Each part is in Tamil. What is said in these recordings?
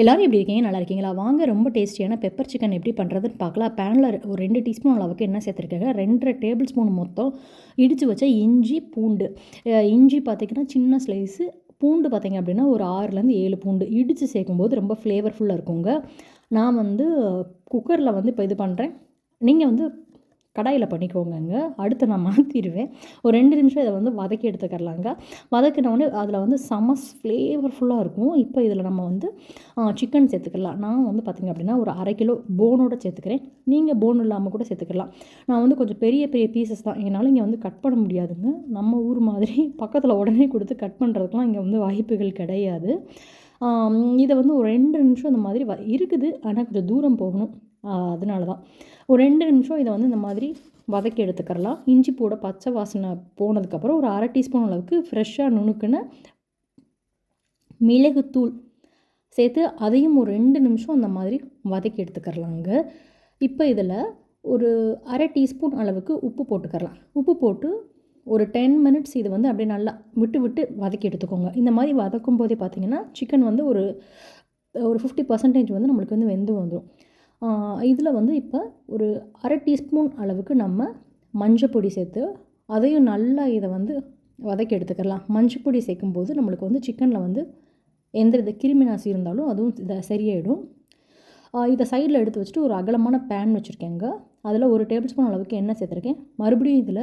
எல்லோரும் எப்படி இருக்கீங்க? நல்லா இருக்கீங்களா? வாங்க ரொம்ப டேஸ்டியான பெப்பர் சிக்கன் எப்படி பண்ணுறதுன்னு பார்க்கலாம். பேனில் ஒரு ரெண்டு டீஸ்பூன் அளவுக்கு என்ன சேர்த்துருக்காங்க. ரெண்டரை டேபிள் ஸ்பூன் மொத்தம் இடித்து வச்ச இஞ்சி பூண்டு. இஞ்சி பார்த்திங்கன்னா சின்ன ஸ்லைஸு பூண்டு பார்த்திங்க அப்படின்னா ஒரு ஆறுலேருந்து ஏழு பூண்டு. இடித்து சேர்க்கும்போது ரொம்ப ஃப்ளேவர்ஃபுல்லாக இருக்குங்க. நான் வந்து குக்கரில் வந்து இப்போ இது பண்ணுறேன் நீங்கள் வந்து கடாயில் பண்ணிக்கோங்கங்க. அடுத்து நான் மாற்றிடுவேன் ஒரு ரெண்டு நிமிஷம் இதை வந்து வதக்கி எடுத்துக்கரலாங்க வதக்கினவுடனே அதில் வந்து செம ஃப்ளேவர்ஃபுல்லாக இருக்கும். இப்போ இதில் நம்ம வந்து சிக்கன் சேர்த்துக்கலாம். நான் வந்து பார்த்திங்க அப்படின்னா ஒரு அரை கிலோ போனோட சேர்த்துக்கிறேன். நீங்கள் போன் இல்லாமல் கூட சேர்த்துக்கலாம். நான் வந்து கொஞ்சம் பெரிய பெரிய பீசஸ் தான். என்னால் இங்கே வந்து கட் பண்ண முடியாதுங்க. நம்ம ஊர் மாதிரி பக்கத்தில் உடனே கொடுத்து கட் பண்ணுறதுக்குலாம் இங்கே வந்து வாய்ப்புகள் கிடையாது. இதை வந்து ஒரு ரெண்டு நிமிஷம் இந்த மாதிரி வ இருக்குது. ஆனால் கொஞ்சம் தூரம் போகணும். அதனால தான் ஒரு ரெண்டு நிமிஷம் இதை வந்து இந்த மாதிரி வதக்கி எடுத்துக்கிறலாம். இஞ்சி பூட பச்சை வாசனை போனதுக்கப்புறம் ஒரு அரை டீஸ்பூன் அளவுக்கு ஃப்ரெஷ்ஷாக நுணுக்குன்னு மிளகுத்தூள் சேர்த்து அதையும் ஒரு ரெண்டு நிமிஷம் அந்த மாதிரி வதக்கி எடுத்துக்கிறலாங்க. இப்போ இதில் ஒரு அரை டீஸ்பூன் அளவுக்கு உப்பு போட்டுக்கிறலாம். உப்பு போட்டு ஒரு டென் மினிட்ஸ் இது வந்து அப்படியே நல்லா விட்டு விட்டு வதக்கி எடுத்துக்கோங்க. இந்த மாதிரி வதக்கும் போதே பார்த்தீங்கன்னா சிக்கன் வந்து ஒரு ஒரு ஃபிஃப்டி பர்சன்டேஜ் வந்து நம்மளுக்கு வந்து வெந்து வந்துடும் இதில் வந்து இப்போ ஒரு அரை டீஸ்பூன் அளவுக்கு நம்ம மஞ்சப்பொடி சேர்த்து அதையும் நல்லா இதை வந்து வதக்கி எடுத்துக்கலாம். மஞ்சப்பொடி சேர்க்கும்போது நம்மளுக்கு வந்து சிக்கனில் வந்து எந்த வித கிருமி நாசி இருந்தாலும் அதுவும் இதை சரியாயிடும். இதை சைடில் எடுத்து வச்சுட்டு ஒரு அகலமான பேன் வச்சுருக்கேங்க. அதில் ஒரு டேபிள் ஸ்பூன் அளவுக்கு எண்ணெய் சேர்த்துருக்கேன். மறுபடியும் இதில்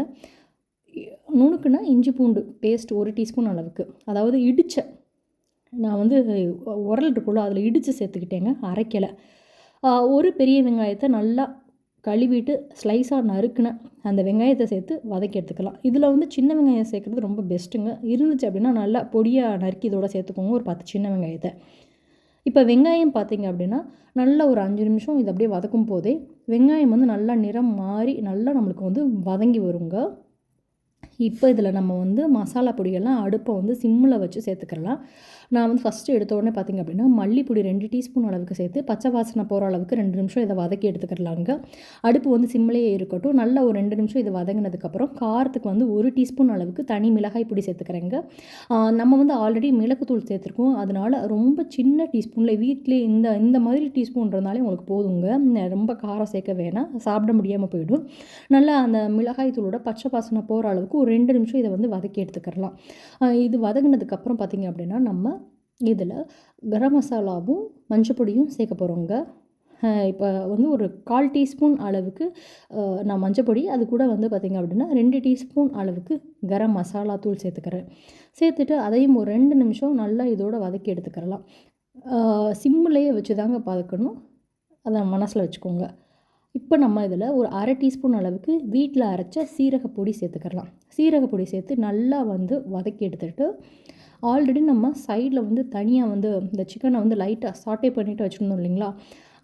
நுணுக்குன்னா இஞ்சி பூண்டு பேஸ்ட் ஒரு டீஸ்பூன் அளவுக்கு. அதாவது இடித்த நான் வந்து உரல் இருக்குள்ள அதில் இடித்து சேர்த்துக்கிட்டேங்க. அரைக்கலை. ஒரு பெரிய வெங்காயத்தை நல்லா கழுவிட்டு ஸ்லைஸாக நறுக்குன அந்த வெங்காயத்தை சேர்த்து வதக்கி எடுத்துக்கலாம். இதில் வந்து சின்ன வெங்காயம் சேர்க்குறது ரொம்ப பெஸ்ட்டுங்க இருந்துச்சு அப்படின்னா நல்லா பொடியாக நறுக்கி இதோட சேர்த்துக்கோங்க ஒரு பத்து சின்ன வெங்காயத்தை. இப்போ வெங்காயம் பார்த்தீங்க அப்படின்னா நல்லா ஒரு அஞ்சு நிமிஷம் இது அப்படியே வதக்கும் போதே வெங்காயம் வந்து நல்லா நிறம் மாறி நல்லா நம்மளுக்கு வந்து வதங்கி வருங்க. இப்போ இதில் நம்ம வந்து மசாலா பொடியெல்லாம் அடுப்பை வந்து சிம்மில் வச்சு சேர்த்துக்கலாம் நான் வந்து ஃபஸ்ட்டு எடுத்த உடனே பார்த்திங்க அப்படின்னா மல்லிப்பொடி ரெண்டு டீஸ்பூன் அளவுக்கு சேர்த்து பச்சை வாசனை போகிற அளவுக்கு ரெண்டு நிமிஷம் இதை வதக்கி எடுத்துக்கிறலாங்க அடுப்பு வந்து சிம்மிலேயே இருக்கட்டும். நல்லா ஒரு ரெண்டு நிமிஷம் இதை வதங்கினதுக்கப்புறம் காரத்துக்கு வந்து ஒரு டீஸ்பூன் அளவுக்கு தனி மிளகாய் பொடி சேர்த்துக்கிறேங்க நம்ம வந்து ஆல்ரெடி மிளகுத்தூள் சேர்த்துருக்கோம். அதனால ரொம்ப சின்ன டீஸ்பூனில் வீட்டிலே இந்த இந்த மாதிரி டீஸ்பூன்றதுனாலே உங்களுக்கு போதுங்க ரொம்ப காரம் சேர்க்க வேணாம். சாப்பிட முடியாமல் போயிடும். நல்லா அந்த மிளகாய் தூளோட பச்சை வாசனை போகிற அளவுக்கு ஒரு ரெண்டு நிமிஷம் இதை வந்து வதக்கி எடுத்துக்கிறலாம். இது வதங்கினதுக்கப்புறம் பார்த்திங்க அப்படின்னா நம்ம இதில் கரம் மசாலாவும் மஞ்சப்பொடியும் சேர்க்க போகிறோங்க இப்போ வந்து ஒரு கால் டீஸ்பூன் அளவுக்கு நான் மஞ்சப்பொடி அது கூட வந்து பார்த்திங்க அப்படின்னா ரெண்டு டீஸ்பூன் அளவுக்கு கரம் மசாலா தூள் சேர்த்துக்கிறேன். சேர்த்துட்டு அதையும் ஒரு ரெண்டு நிமிஷம் நல்லா இதோட வதக்கி எடுத்துக்கிறலாம். சிம்மிலேயே வச்சு தாங்க பார்க்கணும் அதை மனசில் வச்சுக்கோங்க. இப்போ நம்ம இதில் ஒரு அரை டீஸ்பூன் அளவுக்கு வீட்டில் அரைச்ச சீரகப்பொடி சேர்த்துக்கிறலாம் சீரகப்பொடி சேர்த்து நல்லா வந்து வதக்கி எடுத்துட்டு ஆல்ரெடி நம்ம சைடில் வந்து தனியாக வந்து இந்த சிக்கனை வந்து லைட்டாக சாட்டே பண்ணிட்டு வச்சுருந்தோம் இல்லைங்களா?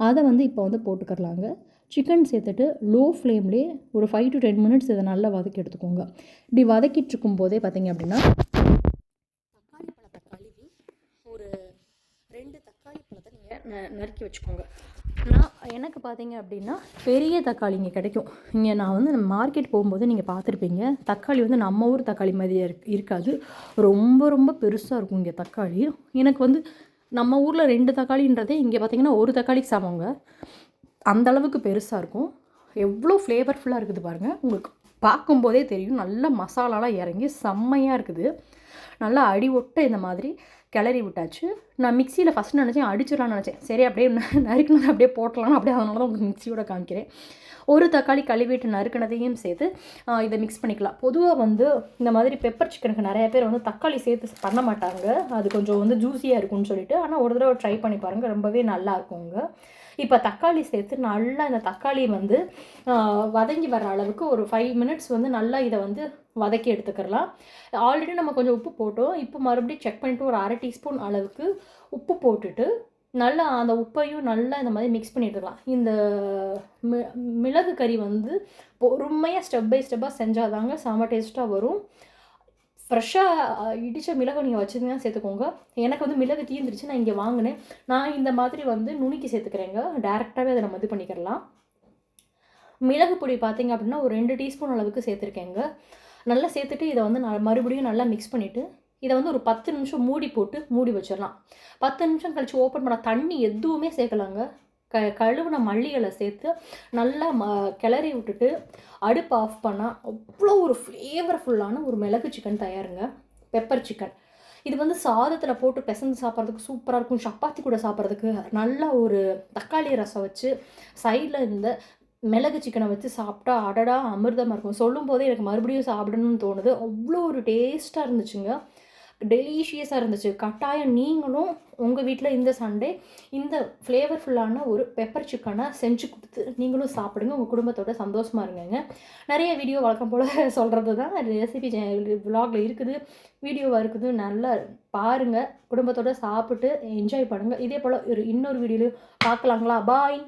அதை வந்து இப்போ வந்து போட்டுக்கரலாங்க சிக்கன் சேர்த்துட்டு லோ ஃப்ளேம்லேயே ஒரு ஃபைவ் டு டென் மினிட்ஸ் இதை நல்லா வதக்கி எடுத்துக்கோங்க. இப்படி வதக்கிட்டு இருக்கும் போதே பார்த்தீங்க அப்படின்னா தக்காளி பழத்தை கழுவி ஒரு ரெண்டு தக்காளி பழத்தை நீங்கள் நறுக்கி வச்சுக்கோங்க. நான் எனக்கு பார்த்தீங்க அப்படின்னா பெரிய தக்காளி இங்கே கிடைக்கும். இங்கே நான் வந்து மார்க்கெட் போகும்போது நீங்கள் பார்த்துருப்பீங்க தக்காளி வந்து நம்ம ஊர் தக்காளி மாதிரியே இருக் இருக்காது. ரொம்ப ரொம்ப பெருசாக இருக்கும் இங்கே தக்காளி. எனக்கு வந்து நம்ம ஊரில் ரெண்டு தக்காளின்றதே இங்கே பார்த்தீங்கன்னா ஒரு தக்காளிக்கு சமங்க அந்தளவுக்கு பெருசாக இருக்கும். எவ்வளோ ஃப்ளேவர்ஃபுல்லாக இருக்குது பாருங்கள் உங்களுக்கு பார்க்கும்போதே தெரியும். நல்லா மசாலாலாம் இறங்கி செம்மையாக இருக்குது. நல்லா அடி ஒட்ட இந்த மாதிரி கிளறி விட்டாச்சு. நான் மிக்சியில் ஃபஸ்ட் நினச்சேன் அடிச்சிடலாம்னு நினச்சேன். சரி அப்படியே நறுக்கினதை அப்படியே போட்டலாம்னு அப்படியே அதனால தான் உங்களுக்கு மிக்சியோட காமிக்கிறேன். ஒரு தக்காளி கழுவிட்டு நறுக்கினதையும் சேர்த்து இதை மிக்ஸ் பண்ணிக்கலாம். பொதுவாக வந்து இந்த மாதிரி பெப்பர் சிக்கனுக்கு நிறைய பேர் வந்து தக்காளி சேர்த்து பண்ண மாட்டாங்க. அது கொஞ்சம் வந்து ஜூஸியாக இருக்கும்னு சொல்லிட்டு ஆனால் ஒரு தடவை ட்ரை பண்ணி பாருங்கள் ரொம்பவே நல்லா இருக்குங்க. இப்போ தக்காளி சேர்த்து நல்லா இந்த தக்காளி வந்து வதங்கி வர அளவுக்கு ஒரு ஃபைவ் மினிட்ஸ் வந்து நல்லா இதை வந்து வதக்கி எடுத்துக்கிறலாம். ஆல்ரெடி நம்ம கொஞ்சம் உப்பு போட்டோம். இப்போ மறுபடியும் செக் பண்ணிவிட்டு ஒரு அரை டீஸ்பூன் அளவுக்கு உப்பு போட்டுட்டு நல்லா அந்த உப்பையும் நல்லா இந்த மாதிரி மிக்ஸ் பண்ணி எடுத்துக்கலாம். இந்த மி மிளகு கறி வந்து பொறுமையாக ஸ்டெப் பை ஸ்டெப்பாக செஞ்சால் தாங்க செம டேஸ்ட்டாக வரும். ஃப்ரெஷ்ஷாக இடித்த மிளகு நீங்கள் வச்சுருந்தீங்கன்னா சேர்த்துக்கோங்க. எனக்கு வந்து மிளகு தீர்ந்துருச்சு நான் இங்கே வாங்கினேன். நான் இந்த மாதிரி வந்து நுணுக்கி சேர்த்துக்கிறேங்க. டேரெக்டாகவே அதை நம்ம இது பண்ணிக்கிறலாம். மிளகு பொடி பார்த்தீங்க அப்படின்னா ஒரு ரெண்டு டீஸ்பூன் அளவுக்கு சேர்த்துருக்கேங்க. நல்லா சேர்த்துட்டு இதை வந்து நான் மறுபடியும் நல்லா மிக்ஸ் பண்ணிவிட்டு இதை வந்து ஒரு பத்து நிமிஷம் மூடி போட்டு மூடி வச்சிடலாம். பத்து நிமிஷம் கழித்து ஓப்பன் பண்ண தண்ணி எதுவுமே சேர்க்கலாங்க. க கழுவுன மல்லிகளை சேர்த்து நல்லா ம கிளறி விட்டுட்டு அடுப்பு ஆஃப் பண்ணால் அவ்வளோ ஒரு ஃப்ளேவர்ஃபுல்லான ஒரு மிளகு சிக்கன் தயாருங்க. பெப்பர் சிக்கன் இது வந்து சாதத்தில் போட்டு பிசைஞ்சு சாப்பிட்றதுக்கு சூப்பராக இருக்கும். சப்பாத்தி கூட சாப்பிட்றதுக்கு நல்லா ஒரு தக்காளி ரசம் வச்சு சைடில் இந்த மிளகு சிக்கனை வச்சு சாப்பிட்டா அடடா அமிர்தமாக இருக்கும். சொல்லும் போதே எனக்கு மறுபடியும் சாப்பிடணும்னு தோணுது. அவ்வளோ ஒரு டேஸ்ட்டாக இருந்துச்சுங்க. டெலிஷியஸாக இருந்துச்சு. கட்டாயம் நீங்களும் உங்கள் வீட்டில் இந்த சண்டே இந்த ஃப்ளேவர்ஃபுல்லான ஒரு பெப்பர் சிக்கனை செஞ்சு கொடுத்து நீங்களும் சாப்பிடுங்க. உங்கள் குடும்பத்தோட சந்தோஷமாக இருங்கங்க. நிறைய வீடியோ வழக்கம் போல் சொல்கிறது தான் ரெசிபி விலாகில் இருக்குது. வீடியோவாக இருக்குது. நல்லா பாருங்கள் குடும்பத்தோட சாப்பிட்டு என்ஜாய் பண்ணுங்கள் இதே போல் ஒரு இன்னொரு வீடியோலையும் பார்க்கலாங்களா? பாய்